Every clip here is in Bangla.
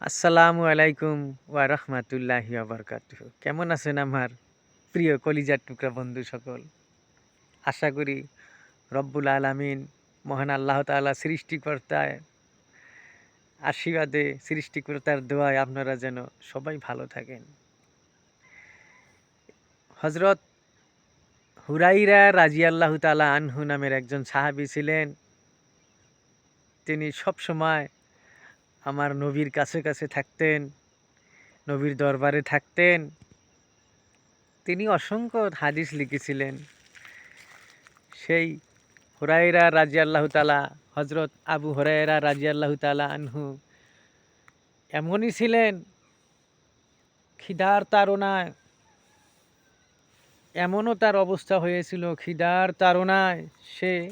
আসসালামু আলাইকুম ওয়া রাহমাতুল্লাহি ওয়া বারাকাতুহু। কেমন আছেন আমার প্রিয় কলিজার টুকরা বন্ধু সকল? আশা করি রব্বুল আলামিন মহান আল্লাহ তাআলা সৃষ্টিকর্তায় আশীর্বাদে, সৃষ্টিকর্তার দোয়ায় আপনারা যেন সবাই ভালো থাকেন। হজরত হুরাইরা রাজি আল্লাহ তালা আনহু নামের একজন সাহাবি ছিলেন। তিনি সব সময় আমার নবীর কাছে কাছে থাকতেন, নবীর দরবারে থাকতেন। তিনি অসংখ্য হাদিস লিখেছিলেন। সেই হুরাইরা রাজি আল্লাহ তালা হজরত আবু হরাইরা রাজি আল্লাহ তালা আনহু এমনই ছিলেন, খিদার তাড়নায় এমনও তার অবস্থা হয়েছিল, খিদার তাড়নায় সে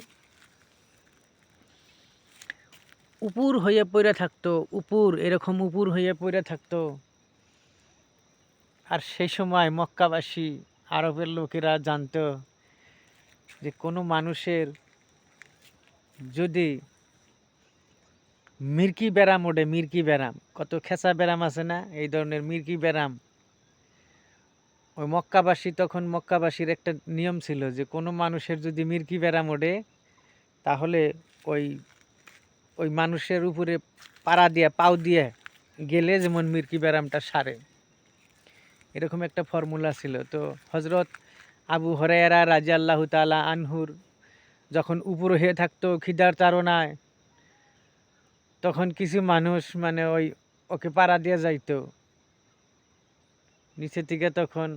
উপুর হয়ে পড়ে থাকতো, উপুর, এরকম উপুর হয়ে পড়ে থাকতো। আর সেই সময় মক্কাবাসী, আরবের লোকেরা জানতো যে কোনো মানুষের যদি মির্কি ব্যারাম ওঠে, মির্কি ব্যারাম, কত খেঁচা ব্যারাম আছে না? এই ধরনের মির্কি ব্যারাম। ওই মক্কাবাসী, তখন মক্কাবাসীর একটা নিয়ম ছিল যে কোনো মানুষের যদি মির্কি ব্যারাম ওঠে, তাহলে ওই ওই মানুষের উপরে পাড়া দিয়ে, পাও দিয়ে গেলে যেমন মির্কি ব্যারামটা সারে। এরকম একটা ফর্মুলা ছিল। তো হজরত আবু হরাইরা রাজা আল্লাহ তালা আনহুর যখন উপর হয়ে থাকতো খিদার তাড়নায়, তখন কিছু মানুষ মানে ওই ওকে পাড়া দিয়ে যাইতো। নিচে থেকে তখন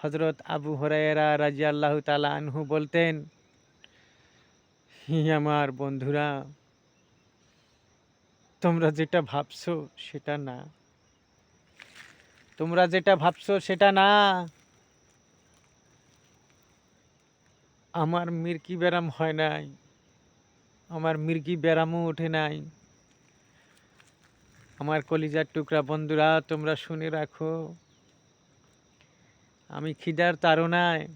হজরত আবু হরাইরা রাজি আল্লাহ তালা আনহু বলতেন, হি আমার বন্ধুরা তোমরা যেটা ভাবছ সেটা না। তোমরা যেটা ভাবছ সেটা না। আমার মির্কি ব্যারাম হয় নাই। আমার মির্কি ব্যারামও ওঠে নাই। আমার কলিজার টুকরা বন্ধুরা, তোমরা শুনে রাখো। আমি খিদার তাড়নায়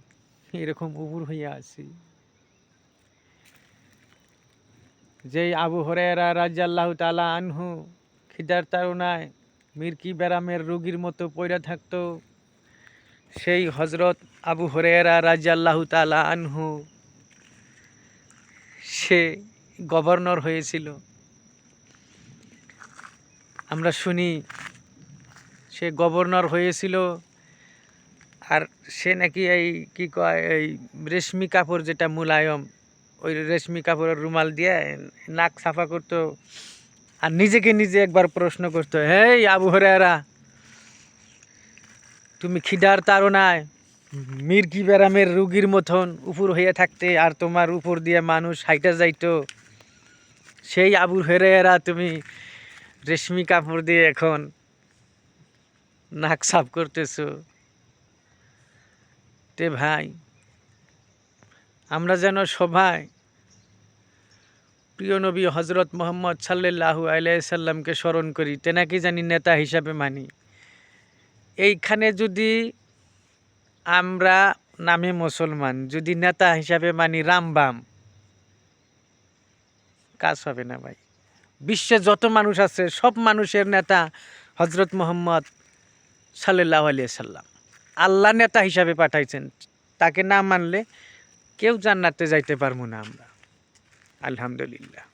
এরকম উবুর হইয়া আছি। যেই আবু হরেরা রাজ্লাহ তালা আনহু, খিদার তারুনায় মির্কি ব্যারামের রোগীর মতো পয়রা থাকতো, সেই হজরত আবু হরেরা রাজ্লাহ তালা আনহু, সে গভর্নর হয়েছিল। আমরা শুনি সে গভর্নর হয়েছিল আর সে নাকি এই কি কয়, এই রেশমি কাপড় যেটা মুলায়ম ওই রেশমি কাপড়ের রুমাল দিয়ে নাক সাফা করতো আর নিজেকে নিজে একবার প্রশ্ন করতো, হেই, আবু হরেরা তুমি খিদার তাড়নায় মির্কি ব্যারামের রুগীর মতন উপর হয়ে থাকতে আর তোমার উপর দিয়ে মানুষ হাইটা যাইতো। সেই আবু হেরেরা তুমি রেশমি কাপড় দিয়ে এখন নাক সাফ করতেছো। তে ভাই আমরা যেন সবাই প্রিয় নবী হজরত মোহাম্মদ সাল্লাহু আলাইসাল্লামকে স্মরণ করি তেনাকে জানি নেতা হিসাবে মানি। এইখানে যদি আমরা নামে মুসলমান, যদি নেতা হিসাবে মানি রামবাম কাজ হবে না ভাই। বিশ্বে যত মানুষ আছে, সব মানুষের নেতা হজরত মোহাম্মদ সাল্লাহ আলিয়া সাল্লাম। আল্লাহ নেতা হিসাবে পাঠাইছেন, তাকে না মানলে কেউ জান্নাতে যাইতে পারব না আমরা। আলহামদুলিল্লাহ।